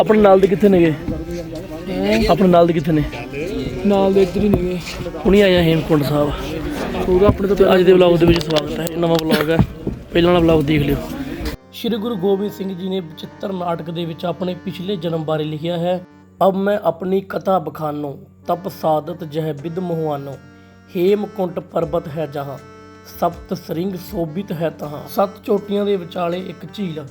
ਆਪਣੇ ਨਾਲ ਦੇ ਕਿੱਥੇ ਨੇਗੇ? ਆਪਣੇ ਨਾਲ ਦੇ ਕਿੱਥੇ ਨੇ? ਨਾਲ ਦੇ ਇੱਧਰ ਹੀ ਨੇਗੇ। ਹੁਣੀ ਆਇਆ ਹੇਮਕੁੰਡ ਸਾਹਿਬ। ਪੂਰਾ ਆਪਣੇ ਤੋਂ ਅੱਜ ਦੇ ਵਲੌਗ ਦੇ ਵਿੱਚ ਸਵਾਗਤ ਹੈ। ਇਹ ਨਵਾਂ ਵਲੌਗ ਹੈ। ਪਹਿਲਾਂ ਵਾਲਾ ਵਲੌਗ ਦੇਖ ਲਿਓ। ਸ਼੍ਰੀ ਗੁਰੂ ਗੋਬਿੰਦ ਸਿੰਘ ਜੀ ਨੇ ਬਚਿੱਤਰ ਨਾਟਕ ਦੇ ਵਿੱਚ ਆਪਣੇ ਪਿਛਲੇ ਜਨਮ ਬਾਰੇ ਲਿਖਿਆ ਹੈ ਅਬ ਮੈਂ ਆਪਣੀ ਕਥਾ ਬਖਾਨੋ ਤਪ ਸਾਦਤ ਜਹ ਬਿਦ ਮੋਹਾਨੋ ਹੇਮਕੁੰਟ ਪਰਬਤ ਹੈ ਜਹਾਂ ਸਪਤ ਸ੍ਰਿੰਗ ਸੋਭਿਤ ਹੈ ਤਹਾਂ ਸੱਤ ਚੋਟੀਆਂ ਦੇ ਵਿਚਾਲੇ ਇੱਕ ਝੀਲ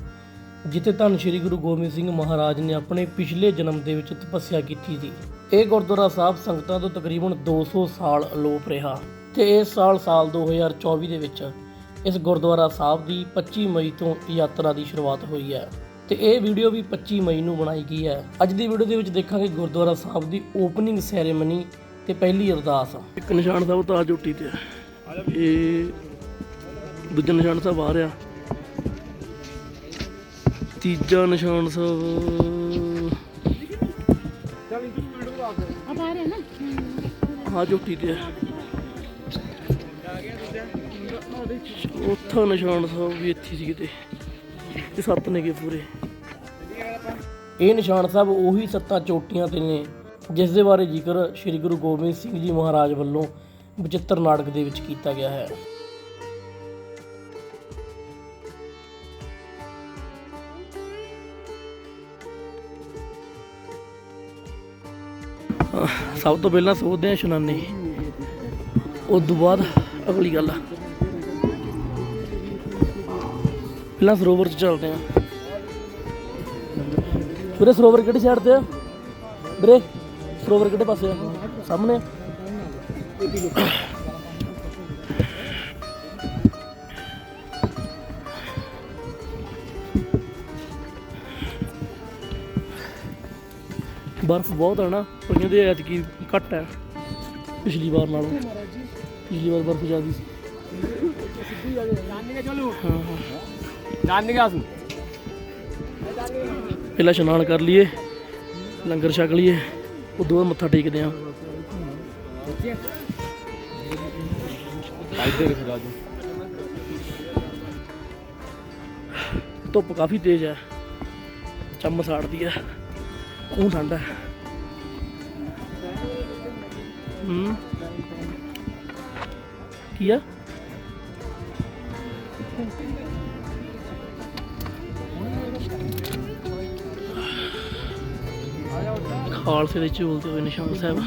ਜਿੱਥੇ ਧੰਨ ਸ਼੍ਰੀ ਗੁਰੂ ਗੋਬਿੰਦ ਸਿੰਘ ਮਹਾਰਾਜ ਨੇ ਆਪਣੇ ਪਿਛਲੇ ਜਨਮ ਦੇ ਵਿੱਚ ਤਪੱਸਿਆ ਕੀਤੀ ਸੀ। ਇਹ ਗੁਰਦੁਆਰਾ ਸਾਹਿਬ ਸੰਗਤਾਂ ਤੋਂ ਤਕਰੀਬਨ 200 ਸਾਲ ਅਲੋਪ ਰਿਹਾ ਤੇ ਇਸ ਸਾਲ ਸਾਲ 2024 ਦੇ ਵਿੱਚ ਇਸ ਗੁਰਦੁਆਰਾ ਸਾਹਿਬ ਦੀ 25 ਮਈ ਤੋਂ ਯਾਤਰਾ ਦੀ ਸ਼ੁਰੂਆਤ ਹੋਈ ਹੈ ਤੇ ਇਹ ਵੀਡੀਓ ਵੀ 25 ਮਈ ਨੂੰ ਬਣਾਈ ਗਈ ਹੈ। ਅੱਜ ਦੀ ਵੀਡੀਓ ਦੇ ਵਿੱਚ ਦੇਖਾਂਗੇ ਗੁਰਦੁਆਰਾ ਸਾਹਿਬ ਦੀ ਓਪਨਿੰਗ ਸੈਰੇਮਨੀ ਤੇ ਪਹਿਲੀ ਅਰਦਾਸ। ਇੱਕ ਨਿਸ਼ਾਨ ਸਾਹਿਬ ਤਾਂ ਝੋਟੀ ਤੇ ਇਹ ਦੂਜਾ ਨਿਸ਼ਾਨ ਸਾਹਿਬ ਆ ਰਿਹਾ। ਤੀਜਾ ਨਿਸ਼ਾਨ ਸਾਹਿਬ। ਹਾਂ ਝੋਟੀ ਤੇ ਹੈ। ਚੌਥਾ ਨਿਸ਼ਾਨ ਸਾਹਿਬ ਵੀ ਇੱਥੇ ਸੀ ਕਿਤੇ। ਇਹ ਸੱਤ ਨੇਗੇ ਪੂਰੇ। ਇਹ ਨਿਸ਼ਾਨ ਸਾਹਿਬ ਉਹੀ ਸੱਤਾਂ ਚੋਟੀਆਂ ਤੇ ਨੇ, ਜਿਸ ਦੇ ਬਾਰੇ ਜ਼ਿਕਰ ਸ੍ਰੀ ਗੁਰੂ ਗੋਬਿੰਦ ਸਿੰਘ ਜੀ ਮਹਾਰਾਜ ਵੱਲੋਂ ਬਚਿੱਤਰ ਨਾਟਕ ਦੇ ਵਿੱਚ ਕੀਤਾ ਗਿਆ ਹੈ। ਸਭ ਤੋਂ ਪਹਿਲਾਂ ਸੋਧਦੇ ਆ ਸ਼ਨਾਨੀ। ਉਸ ਤੋਂ ਬਾਅਦ ਅਗਲੀ ਗੱਲ ਪਹਿਲਾਂ ਸਰੋਵਰ ਚ ਚੱਲਦੇ ਆ ਵੀਰੇ, ਸਰੋਵਰ ਕਿਹੜੀ ਸਾਈਡ ਤੇ ਆ? ਵੀਰੇ, ਸਰੋਵਰ ਕਿਹੜੇ ਪਾਸੇ ਆ? ਸਾਹਮਣੇ ਬਰਫ਼ ਬਹੁਤ ਹੈ ਨਾ ਪਰ ਕਹਿੰਦੇ ਐਤਕੀ ਘੱਟ ਹੈ ਪਿਛਲੀ ਵਾਰ ਨਾਲੋਂ। ਪਿਛਲੀ ਵਾਰ ਬਰਫ਼ ਜ਼ਿਆਦਾ ਸੀ। ਹਾਂ ਹਾਂ ਪਹਿਲਾਂ ਇਸ਼ਨਾਨ ਕਰ ਲਈਏ ਲੰਗਰ ਛਕ ਲਈਏ ਉਦੋਂ ਬਾਅਦ ਮੱਥਾ ਟੇਕਦੇ ਆਂ ਧੁੱਪ ਕਾਫੀ ਤੇਜ਼ ਹੈ ਚੰਮ ਸਾੜਦੀ ਹੈ। ਉਹ ਠੰਡਾ ਹੈ। ਹੂੰ। ਕੀ ਆ? ਖਾਲਸੇ ਦੇ ਝੂਲਦੇ ਹੋਏ ਨਿਸ਼ਾਨ ਸਾਹਿਬ।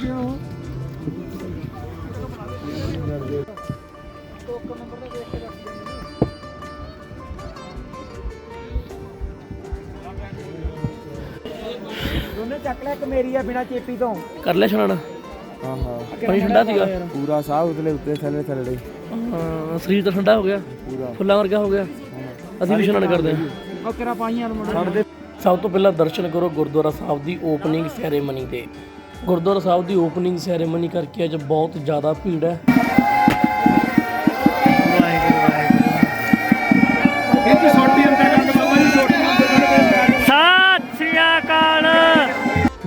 ਦੋਨੇ ਚੱਕ ਲੈ ਇੱਕ ਮੇਰੀ ਆ ਬਿਨਾ ਚੇਪੀ ਤੋਂ। ਕਰ ਲਿਆ ਇਸ਼ਨਾਨ ਹਾਂ ਹਾਂ। ਪਾਣੀ ਠੰਡਾ ਸੀਗਾ। ਪੂਰਾ ਸਾਹ ਉਤਲੇ ਉੱਤੇ ਥੱਲੇ ਥੱਲੇ। ਹਾਂ ਸਰੀਰ ਤਾਂ ਠੰਡਾ ਹੋ ਗਿਆ। ਪੂਰਾ। ਫੁੱਲਾਂ ਵਰਗਾ ਹੋ ਗਿਆ। ਅਸੀਂ ਵੀ ਇਸ਼ਨਾਨ ਕਰਦੇ ਹਾਂ। ਉਹ ਕਿਰਾ ਪਾਈਆਂ ਨੂੰ ਮੁੰਡਾ ਦੇ। ਸਭ ਤੋਂ ਪਹਿਲਾਂ ਦਰਸ਼ਨ ਕਰੋ ਗੁਰਦੁਆਰਾ ਸਾਹਿਬ ਦੀ ਓਪਨਿੰਗ ਸੈਰੇਮਨੀ ਤੇ। ਗੁਰਦੁਆਰਾ ਸਾਹਿਬ ਦੀ ਓਪਨਿੰਗ ਸੈਰੇਮਨੀ ਕਰਕੇ ਅੱਜ ਬਹੁਤ ਜ਼ਿਆਦਾ ਭੀੜ ਹੈ।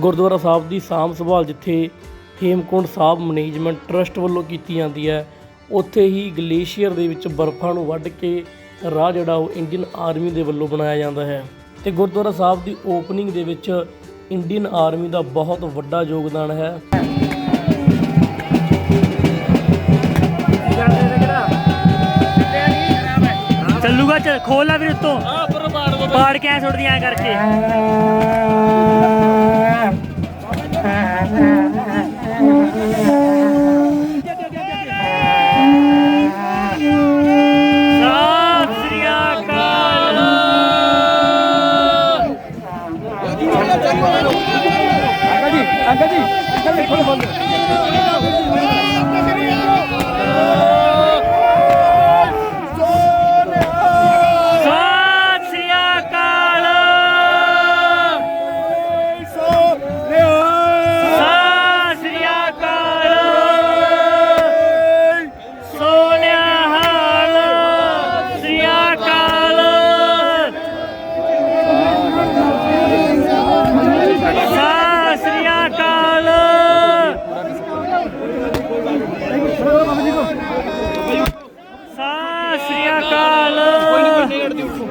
ਗੁਰਦੁਆਰਾ ਸਾਹਿਬ ਦੀ ਸਾਂਭ ਸੰਭਾਲ ਜਿੱਥੇ ਹੇਮਕੁੰਡ ਸਾਹਿਬ ਮੈਨੇਜਮੈਂਟ ਟਰਸਟ ਵੱਲੋਂ ਕੀਤੀ ਜਾਂਦੀ ਹੈ ਉੱਥੇ ਹੀ ਗਲੇਸ਼ੀਅਰ ਦੇ ਵਿੱਚ ਬਰਫ਼ਾਂ ਨੂੰ ਵੱਢ ਕੇ ਰਾਹ ਜਿਹੜਾ ਉਹ ਇੰਡੀਅਨ ਆਰਮੀ ਦੇ ਵੱਲੋਂ ਬਣਾਇਆ ਜਾਂਦਾ ਹੈ ਤੇ ਗੁਰਦੁਆਰਾ ਸਾਹਿਬ ਦੀ ਓਪਨਿੰਗ ਦੇ ਵਿੱਚ ਇੰਡੀਅਨ ਆਰਮੀ ਦਾ ਬਹੁਤ ਵੱਡਾ ਯੋਗਦਾਨ ਹੈ। ਚੱਲੂਗਾ ਚੱਲ ਖੋਲ ਲੈ ਵੀਰ ਉੱਤੋਂ। ਪਾੜ ਕੇ ਐ ਸੁੱਟਦੀਆਂ ਐਂ ਕਰਕੇ ਸਤਿ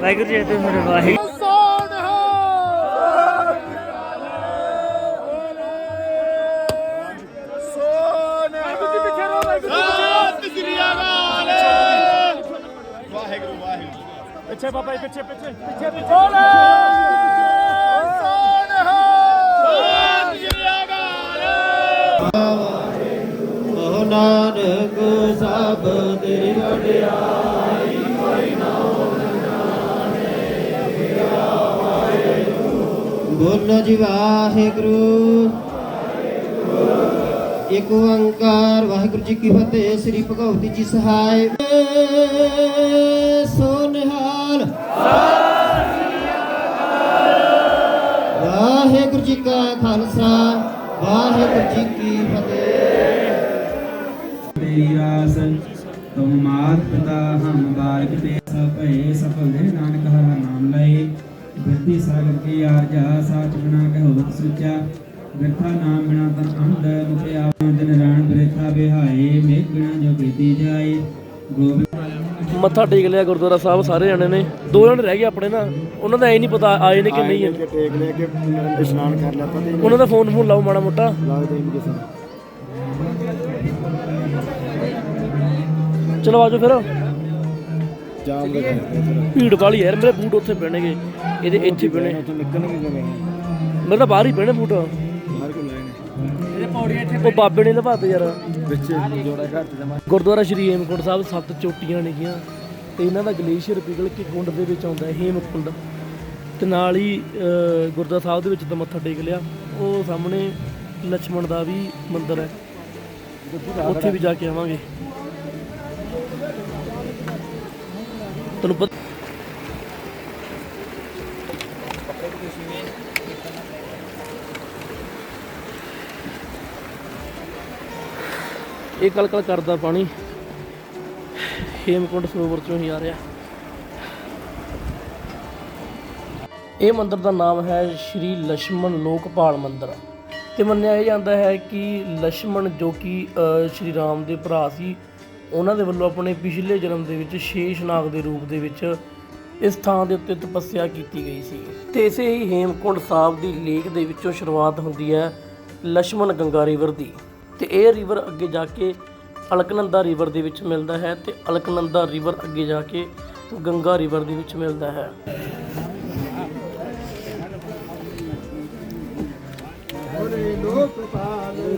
ਵਾਹਿਗੁਰੂ ਜੀ ਤੇ ਮੇਰੇ ਵਾਹਿਗੁਰੂ ਪਿੱਛੇ ਬਾਬਾ ਜੀ ਪਿੱਛੇ ਪਿੱਛੇ ਪਿੱਛੇ ਪਿੱਛੇ। ਸੋਨ ਹੋ। ਸੋਨ ਜਿਆ ਗਾਲ ਵਾਹਿਗੁਰੂ ਨਾਨਕ ਸਭ ਦੇ ਵਡਿਆ ਬੋਲੋ ਜੀ ਵਾਹਿਗੁਰੂ। ਇੱਕ ਓੰਕਾਰ, ਵਾਹਿਗੁਰੂ ਜੀ ਕੀ ਫਤਿਹ, ਸ੍ਰੀ ਭਗਵਤੀ ਜੀ ਸਹਾਇ। ਸੋ ਵਾਹਿਗੁਰੂ ਜੀ ਕਾ ਖਾਲਸਾ, ਵਾਹਿਗੁਰੂ ਜੀ ਕੀ ਫਤਿਹ। ਤੇਰੀ ਆਸ, ਤੁਮ ਮਾਤ ਪਿਤਾ ਹਮ ਬਾਰਕ ਤੇ ਸਭ ਭਏ ਸਫਲ ਦੇ ਨਾਨਕ ਹਰ ਨਾਮ ਲਏ। ਬਿਰਤੀ ਸਾਗਰ ਕੀ ਆਰਜਾ ਸਾਚ ਬਿਨਾ ਕਹਿ ਹੋਵਤ ਸੁਚਾ ਬਿਰਥਾ ਨਾਮ ਬਿਨਾ ਤਨ ਅੰਧ ਮੁਖਿਆ ਦਿਨ ਰਾਣ ਬਿਰਥਾ ਬਿਹਾਏ ਮੇਘ ਬਿਨਾ ਜੋ ਕੀਤੀ ਜਾਏ। ਗੋਬਿੰਦ ਮੱਥਾ ਟੇਕ ਲਿਆ ਗੁਰਦੁਆਰਾ ਸਾਹਿਬ ਸਾਰੇ ਜਣੇ ਨੇ। ਦੋ ਜਣੇ ਰਹਿ ਗਏ ਆਪਣੇ ਨਾ ਉਹਨਾਂ ਦਾ ਐ ਨਹੀਂ ਪਤਾ ਆਏ ਨੇ ਕਿ ਨਹੀਂ ਆਏ। ਟੇਕ ਲੈ ਕੇ ਇਸ਼ਨਾਨ ਕਰ ਲਿਆ ਪਤਾ ਹੀ ਉਹਨਾਂ ਦਾ ਫੋਨ ਫੋਨ ਲਾਓ ਮਾੜਾ ਮੋਟਾ। ਲੱਗਦਾ ਹੀ ਨਹੀਂ ਕਿਸੇ ਨੂੰ ਚਲੋ ਆਜੋ ਫਿਰ। ਜਾਮ ਭੀੜ ਕਾਲੀ ਯਾਰ ਮੇਰੇ ਬੂਟ ਉੱਥੇ ਪੈਣਗੇ। ਇਹਦੇ ਇੱਥੇ ਪੈਣੇ। ਉੱਥੇ ਨਿਕਲਣਗੇ ਕਿਵੇਂ ਮੇਰੇ ਤਾਂ ਬਾਹਰ ਹੀ ਪੈਣੇ ਬੂਟ। ਉਹ ਬਾਬੇ ਨੇ ਲਵਾਤੇ ਯਾਰ। ਵਿੱਚ ਜੋੜਾ ਘਰ ਤੇ ਜਮਾ। ਗੁਰਦੁਆਰਾ ਸ਼੍ਰੀ ਹੇਮਕੁੰਟ ਸਾਹਿਬ ਸੱਤ ਚੋਟੀਆਂ ਨੇਗੀਆਂ। ਤੇ ਇਹਨਾਂ ਦਾ ਗਲੇਸ਼ੀਅਰ ਪਿਗਲ ਕੇ ਕੁੰਡ ਦੇ ਵਿੱਚ ਆਉਂਦਾ ਹੈ ਹੇਮਕੁੰਡ। ਤੇ ਨਾਲ ਹੀ ਗੁਰਦੁਆਰਾ ਸਾਹਿਬ ਦੇ ਵਿੱਚ ਤਾਂ ਮੱਥਾ ਟੇਕ ਲਿਆ। ਉਹ ਸਾਹਮਣੇ ਲక్ష్మణ ਦਾ ਵੀ ਮੰਦਿਰ ਹੈ। ਉੱਥੇ ਵੀ ਜਾ ਕੇ ਆਵਾਂਗੇ। ਤੁਹਾਨੂੰ ਪਤਾ ਇਹ ਕਲ ਕਰਦਾ ਪਾਣੀ। ਹੇਮਕੁੰਡ ਸਰੋਵਰ ਚੋਂ ਹੀ ਆ ਰਿਹਾ। ਇਹ ਮੰਦਿਰ ਦਾ ਨਾਮ ਹੈ ਸ਼੍ਰੀ ਲక్ష్మణ ਲੋਕਪਾਲ ਮੰਦਰ। ਤੇ ਮੰਨਿਆ ਜਾਂਦਾ ਹੈ ਕਿ ਲక్ష్మణ ਜੋ ਕਿ ਸ਼੍ਰੀ ਰਾਮ ਦੇ ਭਰਾ ਸੀ ਉਹਨਾਂ ਦੇ ਵੱਲੋਂ ਆਪਣੇ ਪਿਛਲੇ ਜਨਮ ਦੇ ਵਿੱਚ ਸ਼ੇਸ਼ਨਾਗ ਦੇ ਰੂਪ ਦੇ ਵਿੱਚ ਇਸ ਥਾਂ ਦੇ ਉੱਤੇ ਤਪੱਸਿਆ ਕੀਤੀ ਗਈ ਸੀ। ਤੇ ਇਸੇ ਹੀ ਹੇਮਕੁੰਡ ਸਾਹਿਬ ਦੀ ਲੇਕ ਦੇ ਵਿੱਚੋਂ ਸ਼ੁਰੂਆਤ ਹੁੰਦੀ ਹੈ ਲక్ష్మణ ਗੰਗਾ ਰਿਵਰ ਦੀ। ਤੇ ਇਹ ਰਿਵਰ ਅੱਗੇ ਜਾ ਕੇ ਅਲਕਨੰਦਾ ਰਿਵਰ ਦੇ ਵਿੱਚ ਮਿਲਦਾ ਹੈ ਤੇ ਅਲਕਨੰਦਾ ਰਿਵਰ ਅੱਗੇ ਜਾ ਕੇ ਗੰਗਾ ਰਿਵਰ ਦੇ ਵਿੱਚ ਮਿਲਦਾ ਹੈ। ਹੋਰੇ ਲੋਕ ਪਾਲ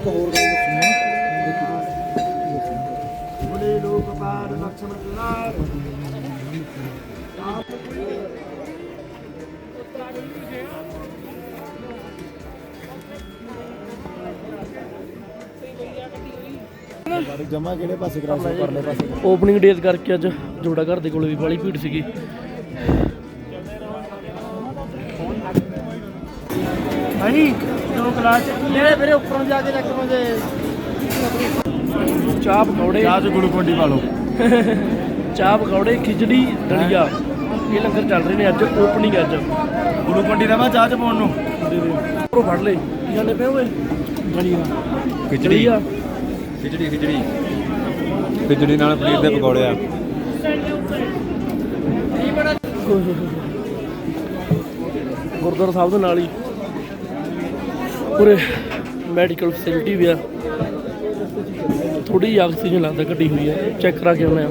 ਓਪਨਿੰਗ ਡੇਜ਼ ਕਰਕੇ ਅੱਜ ਜੋੜਾ ਘਰ ਦੇ ਕੋਲ ਵੀ ਬਾਲੀ ਭੀੜ ਸੀਗੀ। ਹਾਂਜੀ ਦੋ ਕਲਾਸ ਜਿਹੜੇ ਮੇਰੇ ਉੱਪਰੋਂ ਜਾ ਕੇ ਰੱਖੋ ਜੇ ਚਾਹ ਪਕੌੜੇ। ਚਾਹ ਚ ਗਲੂਕੋਂਡੀ ਪਾ ਲਓ। ਚਾਹ ਪਕੌੜੇ ਖਿਚੜੀ ਦਲੀਆ। ਇਹ ਲੰਗਰ ਚੱਲ ਰਹੇ ਨੇ ਅੱਜ ਓਪਨਿੰਗ ਅੱਜ। ਗਲੂਕੋਂਡੀ ਦਾ ਮੈਂ ਚਾਹ ਚ ਪਾਉਣ ਨੂੰ? ਉਹ ਫੜ ਲੈ। ਕੀ ਜਾਣੇ ਪਏ ਓਏ ਦਲੀਆ। ਖਿਚੜੀ। ਖਿਚੜੀ ਖਿਚੜੀ। ਖਿਚੜੀ ਨਾਲ ਪਨੀਰ ਦੇ ਪਕੌੜੇ ਆ। ਗੁਰਦੁਆਰਾ ਸਾਹਿਬ ਦੇ ਨਾਲ ਹੀ। ਪੂਰੇ ਮੈਡੀਕਲ ਫੈਸਿਲਿਟੀ ਵੀ ਆ। ਥੋੜੀ ਜਿਹੀ ਆਕਸੀਜਨ ਲੱਗਦਾ ਘਟੀ ਹੋਈ ਹੈ। ਚੈੱਕ ਕਰਾ ਕੇ ਆਉਣੇ ਆ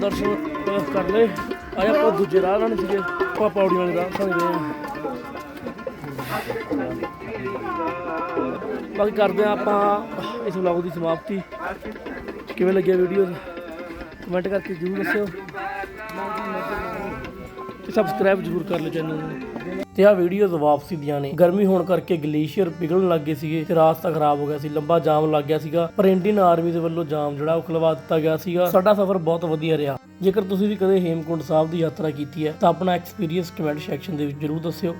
ਦਰਸ਼ਨ ਕਰ ਲੈ ਆਏ ਆਪਾਂ ਦੂਜੇ ਰਾਹ ਨਾਲ ਸੀਗੇ। ਆਪਾਂ ਪੌੜੀ ਵਾਲੇ ਰਾਹ ਤੋਂ ਗਏ ਬਾਕੀ ਕਰਦੇ ਆ ਆਪਾਂ ਇਸ ਵਲੌਗ ਦੀ ਸਮਾਪਤੀ। ਕਿਵੇਂ ਲੱਗਿਆ ਵੀਡੀਓ ਕਮੈਂਟ ਕਰਕੇ ਜ਼ਰੂਰ ਦੱਸਿਓ। ਤੇ ਸਬਸਕ੍ਰਾਈਬ ਜ਼ਰੂਰ ਕਰ ਲਿਓ ਚੈਨਲ ਨੂੰ। ਤੇ ਆ ਵੀਡੀਓਜ਼ ਵਾਪਸੀ ਦੀਆਂ ਨੇ। ਗਰਮੀ ਹੋਣ ਕਰਕੇ ਗਲੇਸ਼ੀਅਰ ਪਿਘਲਣ ਲੱਗ ਗਏ ਸੀਗੇ ਤੇ ਰਾਸਤਾ ਖਰਾਬ ਹੋ ਗਿਆ ਸੀ, ਲੰਬਾ ਜਾਮ ਲੱਗ ਗਿਆ ਸੀਗਾ, ਪਰ ਇੰਡੀਅਨ ਆਰਮੀ ਦੇ ਵੱਲੋਂ ਜਾਮ ਜਿਹੜਾ ਉਹ ਖੁਲਵਾ ਦਿੱਤਾ ਗਿਆ ਸੀਗਾ। ਸਾਡਾ ਸਫ਼ਰ ਬਹੁਤ ਵਧੀਆ ਰਿਹਾ। ਜੇਕਰ ਤੁਸੀਂ ਵੀ ਕਦੇ ਹੇਮਕੁੰਟ ਸਾਹਿਬ ਦੀ ਯਾਤਰਾ ਕੀਤੀ ਹੈ, ਤਾਂ ਆਪਣਾ ਐਕਸਪੀਰੀਅੰਸ ਕਮੈਂਟ ਸੈਕਸ਼ਨ ਦੇ ਵਿੱਚ ਜ਼ਰੂਰ ਦੱਸਿਓ।